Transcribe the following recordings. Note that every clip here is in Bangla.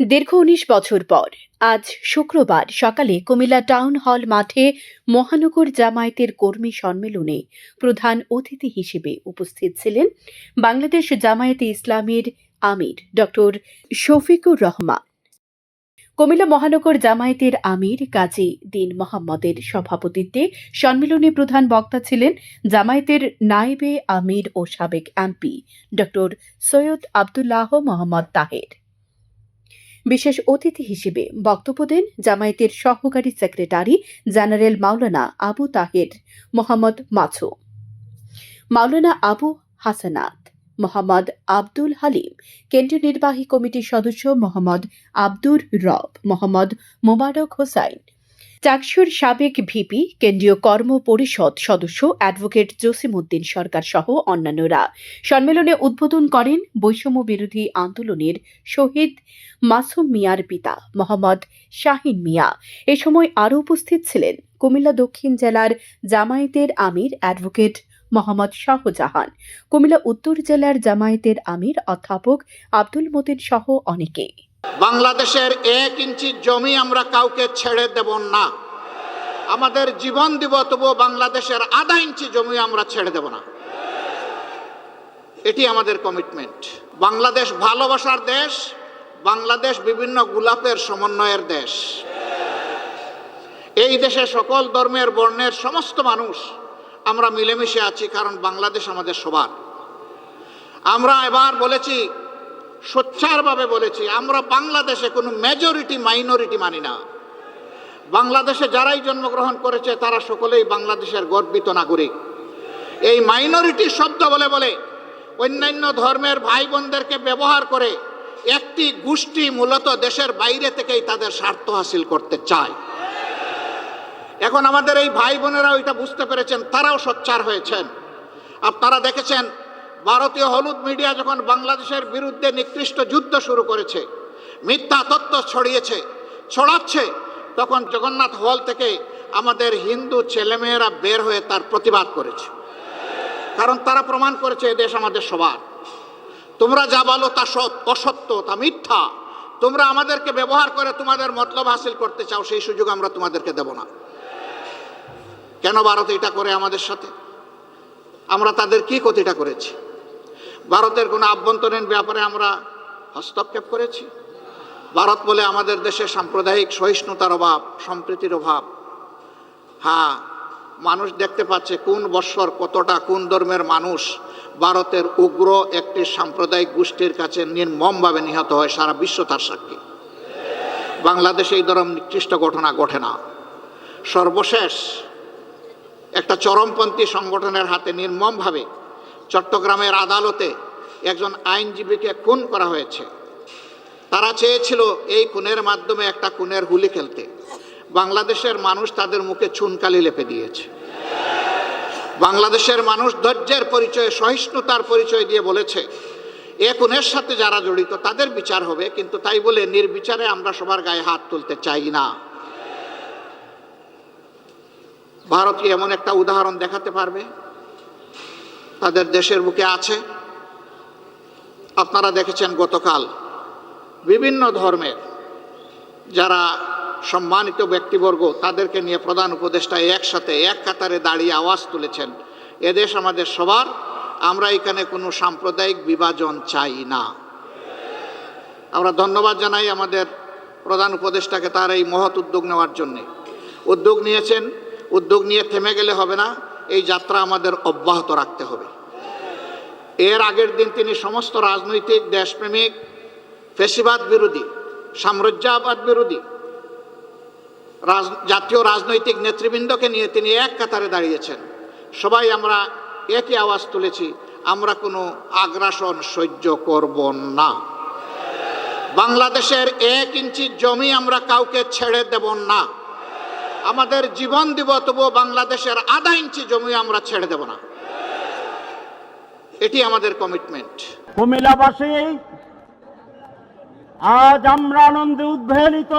দীর্ঘ উনিশ বছর পর, আজ শুক্রবার সকালে কুমিল্লা টাউন হল মাঠে মহানগর জামায়াতের কর্মী সম্মেলনে প্রধান অতিথি হিসেবে উপস্থিত ছিলেন বাংলাদেশ জামায়াতে ইসলামীর আমির ডক্টর শফিকুর রহমান। কুমিল্লা মহানগর জামায়াতের আমির কাজী দিন মোহাম্মদের সভাপতিত্বে সম্মেলনে প্রধান বক্তা ছিলেন জামায়াতের নায়েবে আমির ও সাবেক এমপি ডক্টর সৈয়দ আবদুল্লাহ মোহাম্মদ তাহের। বিশেষ অতিথি হিসেবে বক্তব্য দেন জামায়াতের সহকারী সেক্রেটারি জেনারেল মাওলানা আবু তাহের মোহাম্মদ মাছু। মাওলানা আবু হাসানাত মোহাম্মদ আব্দুল হালিম, কেন্দ্রীয় নির্বাহী কমিটির সদস্য মোহাম্মদ আব্দুর রব, মোহাম্মদ মোবারক হোসাইন চাকসুর সাবেক ভিপি, কেন্দ্রীয় কর্ম পরিষদ সদস্য অ্যাডভোকেট জসিমউদ্দিন সরকার সহ অন্যান্যরা। সম্মেলনে উদ্বোধন করেন বৈষম্য বিরোধী আন্দোলনের শহীদ মাসুম মিয়ার পিতা, মোহাম্মদ শাহিন মিয়া। এ সময় আরও উপস্থিত ছিলেন কুমিল্লা দক্ষিণ জেলার জামায়াতের আমির অ্যাডভোকেট মোহাম্মদ শাহজাহান। কুমিল্লা উত্তর জেলার জামায়াতের আমির, অধ্যাপক আব্দুল মতিন সহ অনেকে। বাংলাদেশের এক ইঞ্চি জমি আমরা কাউকে ছেড়ে দেব না। আমাদের জীবন দিব, তবুও বাংলাদেশের আধা ইঞ্চি জমি আমরা ছেড়ে দেব না। এটি আমাদের কমিটমেন্ট বাংলাদেশ ভালোবাসার দেশ, বাংলাদেশ বিভিন্ন গোলাপের সমন্বয়ের দেশ। এই দেশে সকল ধর্মের বর্ণের সমস্ত মানুষ আমরা মিলেমিশে আছি, কারণ বাংলাদেশ আমাদের সবার। আমরা এবার বলেছি, সোচ্চারভাবে বলেছি, আমরা বাংলাদেশে কোনো মেজরিটি মাইনরিটি মানি না। বাংলাদেশে যারাই জন্মগ্রহণ করেছে, তারা সকলেই বাংলাদেশের গর্বিত নাগরিক। এই মাইনরিটি শব্দ বলে বলে অন্যান্য ধর্মের ভাই বোনদেরকে ব্যবহার করে একটি গোষ্ঠী মূলত দেশের বাইরে থেকেই তাদের স্বার্থ হাসিল করতে চায়। এখন আমাদের এই ভাই বোনেরা ওইটা বুঝতে পেরেছেন, তারাও সোচ্চার হয়েছেন। আপনারা দেখেছেন, ভারতীয় হলুদ মিডিয়া যখন বাংলাদেশের বিরুদ্ধে নিকৃষ্ট যুদ্ধ শুরু করেছে, মিথ্যা তত্ত্ব ছড়িয়েছে, ছড়াচ্ছে, তখন জগন্নাথ হল থেকে আমাদের হিন্দু ছেলেমেয়েরা বের হয়ে তার প্রতিবাদ করেছে। কারণ তারা প্রমাণ করেছে এদেশ আমাদের সবার। তোমরা যা বলো তা অসত্য, তা মিথ্যা। তোমরা আমাদেরকে ব্যবহার করে তোমাদের মতলব হাসিল করতে চাও, সেই সুযোগ আমরা তোমাদেরকে দেব না। কেন ভারত এটা করে আমাদের সাথে? আমরা তাদের কি ক্ষতিটা করেছি? ভারতের কোনো আভ্যন্তরীণ ব্যাপারে আমরা হস্তক্ষেপ করেছি? ভারত বলে আমাদের দেশে সাম্প্রদায়িক সহিষ্ণুতার অভাব, সম্প্রীতির অভাব। হ্যাঁ মানুষ দেখতে পাচ্ছে কোন বৎসর কতটা কোন ধর্মের মানুষ ভারতের উগ্র একটি সাম্প্রদায়িক গোষ্ঠীর কাছে নির্মমভাবে নিহত হয় সারা বিশ্ব তার সাক্ষী। বাংলাদেশে এই ধরনের নিকৃষ্ট ঘটনা ঘটে না। সর্বশেষ একটা চরমপন্থী সংগঠনের হাতে নির্মমভাবে চট্টগ্রামের আদালতে একজন আইনজীবীকে খুন করা হয়েছে। তারা চেয়েছিল এই খুনের মাধ্যমে একটা খুনের হুলি খেলতে। বাংলাদেশের মানুষ তাদের মুখে চুনকালি লেপে দিয়েছে। বাংলাদেশের মানুষ ধৈর্যের পরিচয়, সহিষ্ণুতার পরিচয় দিয়ে বলেছে, এ খুনের সাথে যারা জড়িত তাদের বিচার হবে, কিন্তু তাই বলে নির্বিচারে আমরা সবার গায়ে হাত তুলতে চাই না। ভারত কি এমন একটা উদাহরণ দেখাতে পারবে? তাদের দেশের বুকে আছে। আপনারা দেখেছেন গতকাল বিভিন্ন ধর্মের যারা সম্মানিত ব্যক্তিবর্গ, তাদেরকে নিয়ে প্রধান উপদেষ্টা একসাথে এক কাতারে দাঁড়িয়ে আওয়াজ তুলেছেন। এদেশ আমাদের সবার, আমরা এখানে কোনো সাম্প্রদায়িক বিভাজন চাই না। আমরা ধন্যবাদ জানাই আমাদের প্রধান উপদেষ্টাকে তার এই মহৎ উদ্যোগ নেওয়ার জন্যে। উদ্যোগ নিয়েছেন উদ্যোগ নিয়ে থেমে গেলে হবে না, এই যাত্রা আমাদের অব্যাহত রাখতে হবে। এর আগের দিন তিনি সমস্ত রাজনৈতিক, দেশপ্রেমিক, ফেসিবাদ বিরোধী, সাম্রাজ্যবাদ বিরোধী জাতীয় রাজনৈতিক নেতৃবৃন্দকে নিয়ে তিনি এক কাতারে দাঁড়িয়েছেন। সবাই আমরা একই আওয়াজ তুলেছি, আমরা কোনো আগ্রাসন সহ্য করব না। বাংলাদেশের এক ইঞ্চি জমি আমরা কাউকে ছেড়ে দেব না। আমাদের জীবন দিব, তবুও বাংলাদেশের আধা ইঞ্চি জমি আমরা ছেড়ে দেব না। এটি আমাদের কমিটমেন্ট কুমিল্লাবাসী, আজ আমরা আনন্দে উদ্বেলিত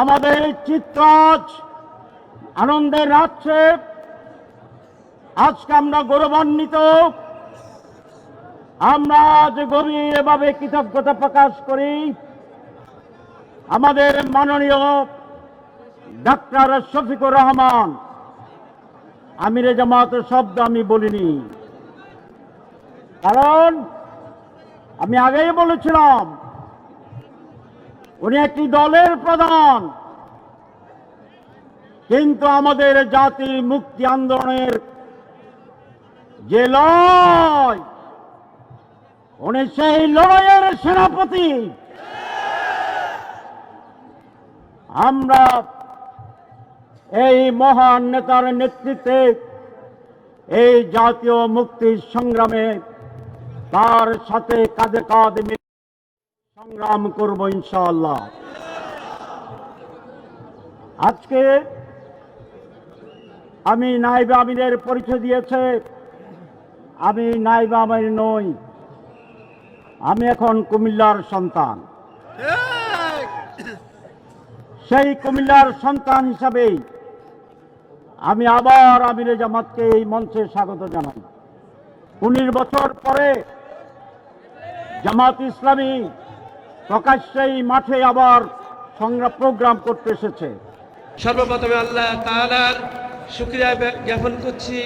আমাদের এই চিত্রাজ আনন্দের রাজ্যে আজকে আমরা গৌরবান্বিত। আমরা আজ গভীরভাবে কৃতজ্ঞতা প্রকাশ করি। আমাদের মাননীয় ডাক্তার শফিকুর রহমান। আমিরে জামাতের শব্দ আমি বলিনি। কারণ আমি আগেই বলেছিলাম, উনি একটি দলের প্রধান। কিন্তু আমাদের জাতি মুক্তি আন্দোলনের যে লড়াই, উনি সেই লড়াইয়ের সেনাপতি। আমরা এই মহান নেতার নেতৃত্বে এই জাতীয় মুক্তি সংগ্রামে তার সাথে কাঁধে কাঁধ মিলে সংগ্রাম করব ইনশাআল্লাহ। আজকে আমি নাইবা আমিনের পরিচয় দিয়েছে। আমি নাইবা আমির নই। আমি এখন কুমিল্লার সন্তান। সেই কুমিল্লার সন্তান হিসাবেই আমি আবার আমিরে জামাতকে এই মঞ্চে স্বাগত জানাই। উনিশ বছর পরে জামাত ইসলামী প্রকাশ্যেই মাঠে আবার সংগ্রাম প্রোগ্রাম করতে এসেছে। সর্বপ্রথমে আল্লাহ তাআলার শুক্রিয়া জ্ঞাপন করছি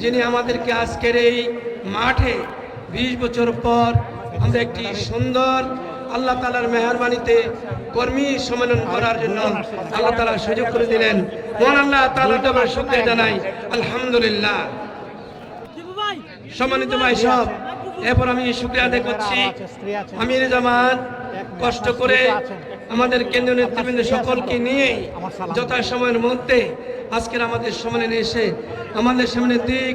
যিনি আমাদেরকে আজকের এই মাঠে বিশ বছর পর আমরা একটি সুন্দর আল্লাহ তালার মেহরবানিতে কর্মী সম্মেলন করার জন্য আল্লাহ তালা সুযোগ করে দিলেন। মহান আল্লাহ তালার আমরা শুক্রিয়া জানাই। আলহামদুলিল্লাহ। সম্মানিত ভাই সব এরপর আমি শুক্রিয়া আদায় করছি। আমির জামান, কষ্ট করে আমাদের কেন্দ্রীয় নেতৃবৃন্দ সকলকে নিয়ে যথা সময়ের মধ্যে আজকের আমাদের সম্মেলনে এসে আমাদের সামনে দিক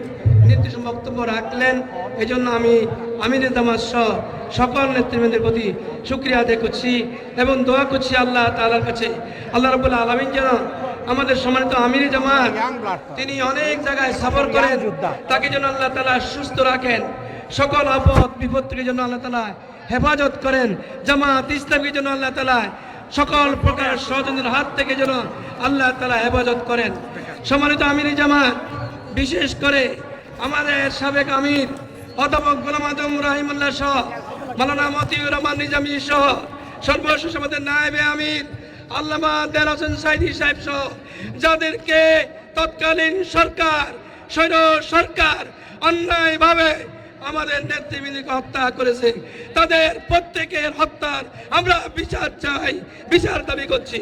নির্দিষ্ট বক্তব্য রাখলেন। এই জন্য আমি আমির জামাত সহ সকল নেতৃবৃন্দের প্রতি শুক্রিয়া আদায় করছি এবং দোয়া করছি আল্লাহ তালার কাছে। আল্লাহ রবুল্লা আলমিন যেন আমাদের সম্মানিত আমির জামাত তিনি অনেক জায়গায় সফর করেন। তাকে যেন আল্লাহ তালা সুস্থ রাখেন। সকল আপদ, বিপদ থেকে যেন আল্লাহ তালা হেফাজত করেন। জামাত ইসলামকে যেন আল্লাহ তালা সকল প্রকার ষড়যন্ত্রের হাত থেকে যেন আল্লাহ তালা হেফাজত করেন। সম্মানিত আমির জামাত, বিশেষ করে আমাদের সাবেক আমির, অধ্যাপক গোলাম আজম রাহিমুল্লাহ সহ মালানা মতিউর রহমান নিজামী সহ, সর্বশেষ আমাদের নায়েবে আমির, আল্লামা দেল হোসেন সাইদি সাহেব সহ, যাদেরকে তৎকালীন সরকার, স্বৈর সরকার অন্যায়ভাবে আমাদের নেতৃবৃন্দকে হত্যা করেছে, তাদের প্রত্যেকের হত্যার আমরা বিচার চাই, বিচার দাবি করছি।